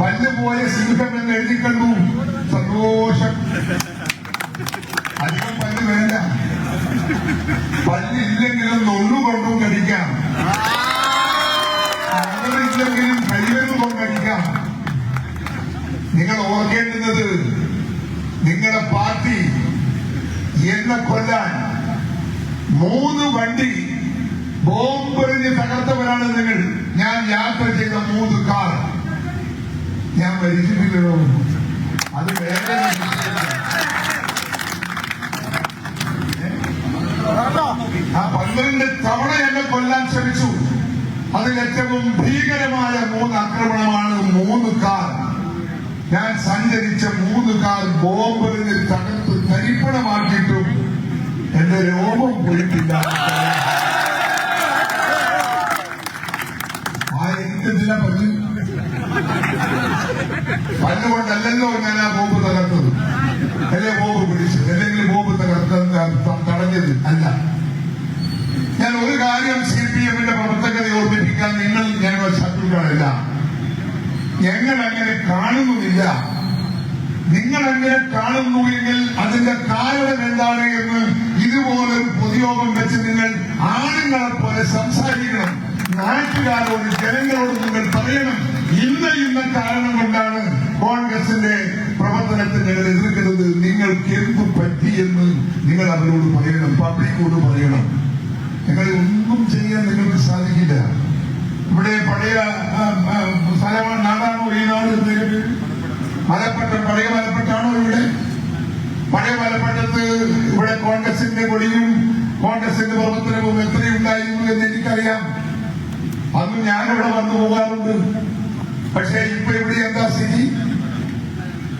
പല്ല് പോയ സിംഹം എന്ന് എഴുതി കണ്ടു. സന്തോഷം. അധികം പല്ല് വേണ്ട. പല്ലില്ലെങ്കിലും നൊള്ളു കൊണ്ടും കടിക്കാം. അങ്ങനെയില്ലെങ്കിലും കഴിവെന്ന് കൊണ്ടടിക്കാം നിങ്ങൾ ഓർക്കേണ്ടുന്നത് നിങ്ങളുടെ പാർട്ടി എന്നെ കൊല്ലാൻ മൂന്ന് വണ്ടി ബോംബെറിഞ്ഞ് തകർത്തവരാണ് നിങ്ങൾ. ഞാൻ യാത്ര ചെയ്ത മൂന്ന് കാർ. മരിച്ചിട്ടില്ലല്ലോ അത് വേറെ. ആ പന്ത്രണ്ട് തവണ എന്നെ കൊല്ലാൻ ശ്രമിച്ചു. അതിലേറ്റവും ഭീകരമായ മൂന്ന് ആക്രമണമാണ് മൂന്ന് കാർ. ഞാൻ സഞ്ചരിച്ച മൂന്ന് കാർ ബോംബറിന് തകർത്ത് തരിപ്പണമാക്കിയിട്ടും എന്റെ രോമം പോയിട്ടില്ല പല്ലുകൊണ്ടല്ലല്ലോ ഞാൻ ആ ബോംബ് തകർത്തത്. അല്ലെ ബോംബ് പിടിച്ചത് അല്ലെങ്കിൽ ബോംബ് തകർത്ത തടഞ്ഞത് അല്ല. ഞാൻ ഒരു കാര്യം സി പി എമ്മിന്റെ പ്രവർത്തകരെ ഓർമ്മിപ്പിക്കാൻ നിങ്ങൾ ഞങ്ങൾ ശത്രുക്കളല്ല. ഞങ്ങൾ അങ്ങനെ കാണുന്നുമില്ല. നിങ്ങൾ അങ്ങനെ കാണുന്നു എങ്കിൽ അതിന്റെ കാരണം എന്താണ് എന്ന് ഇതുപോലൊരു പൊതുയോഗം വെച്ച് നിങ്ങൾ ആണുങ്ങളെ പോലെ സംസാരിക്കണം. നാട്ടുകാരോട് ജനങ്ങളോട് നിങ്ങൾ പറയണം. ഞങ്ങൾ എതിർക്കുന്നത് നിങ്ങൾക്ക് എന്ത് പറ്റിയെന്ന് നിങ്ങൾ അവരോട് പറയണം പബ്ലിക്കോട് പറയണം. നിങ്ങൾ ഒന്നും ചെയ്യാൻ നിങ്ങൾക്ക് സാധിക്കില്ല. ഇവിടെ പഴയ സ്ഥലമാണ് നാടാണോ ഈ നാട് മലപ്പട്ടം പഴയ മലപ്പട്ടാണോ ഇവിടെ? പഴയ മലപ്പട്ടത്ത് ഇവിടെ കോൺഗ്രസിന്റെ കൊടിയും കോൺഗ്രസിന്റെ പ്രവർത്തനവും എത്രയുണ്ടായിരുന്നു എന്ന് എനിക്കറിയാം. അന്ന് ഞാനിവിടെ വന്നു പോകാറുണ്ട്. പക്ഷേ ഇപ്പൊ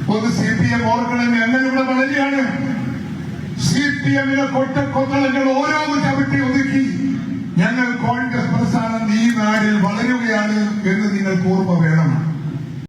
ഒന്ന് സി പി എം ഓർക്കണം ഇവിടെ വളരെയാണ്. സി പി എമ്മിലെ കൊട്ടക്കൊത്തളങ്ങൾ ഓരോന്ന് ചവിട്ടി ഒതുക്കി ഞങ്ങൾ കോൺഗ്രസ്